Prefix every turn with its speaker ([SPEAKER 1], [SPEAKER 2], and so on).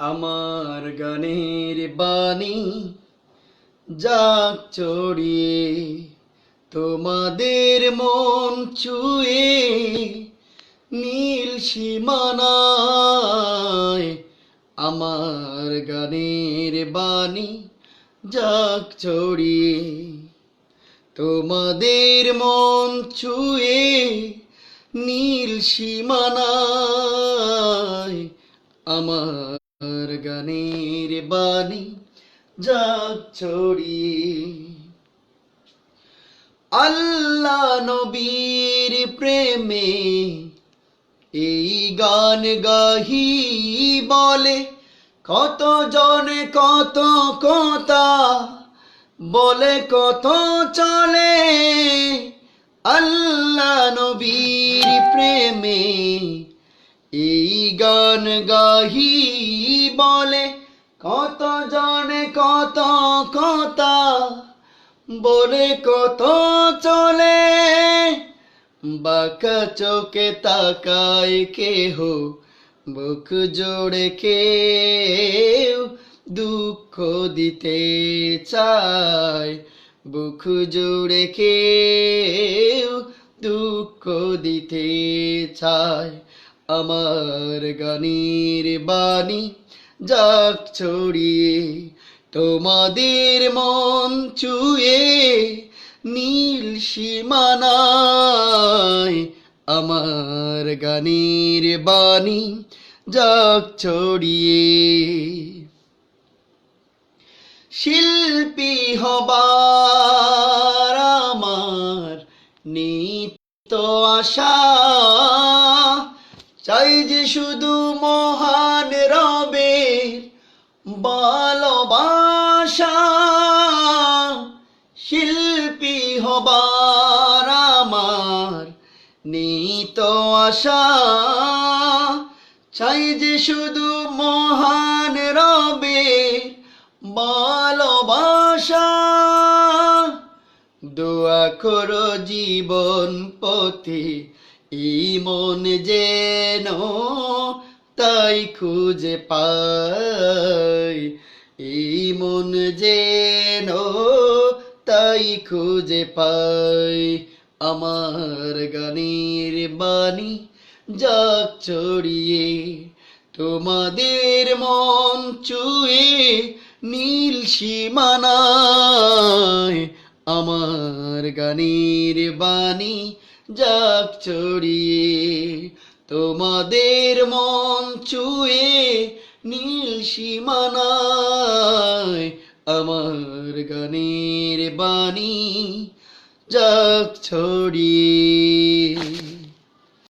[SPEAKER 1] আমার গানের বাণী যাক চড়িয়ে তোমাদের মন চুয়ে নীল সীমানায় আমার গানের বাণী যাক চড়িয়ে তোমাদের মন ছুঁয়ে নীল সীমানায় আমার গানের বাণী যাক ছড়িয়ে আল্লাহ নবীর প্রেমে এই গান গাহি বলে কত জনে কত কথা বলে, কত চলে। গাহি বলে, কত জনে কত কথা বলে কত চলে। বাঁকা চোখে তাকায় কেহ, বুক জোড়ে কেউ দুঃখ দিতে চায়। বুক জোড়ে কেউ দুঃখ দিতে চায়। আমার গানের বাণী যাক ছড়িয়ে তোমাদের মন চুয়ে নীল সীমানায় আমার গানের বাণী যাক ছড়িয়ে। শিল্পী হবার আমার নিত আশা চাই যে শুধু মহান রবের ভালোবাসা, শিল্পী হবার আমার নিত আশা। চাই যে শুধু মহান রবের ভালোবাসা, দোয়া করো জীবন পথে এই মন যেন তাই খুঁজে পাই। ইমন মন যেন তাই খুঁজে পাই। আমার গানের বাণী যাক ছড়িয়ে তোমাদের মন চুয়ে নীল সীমানায়। আমার গানের বাণী যাক ছড়িয়ে তোমাদের মন চুয়ে নীল সীমানায় আমার গানের বাণী যাক ছড়িয়ে।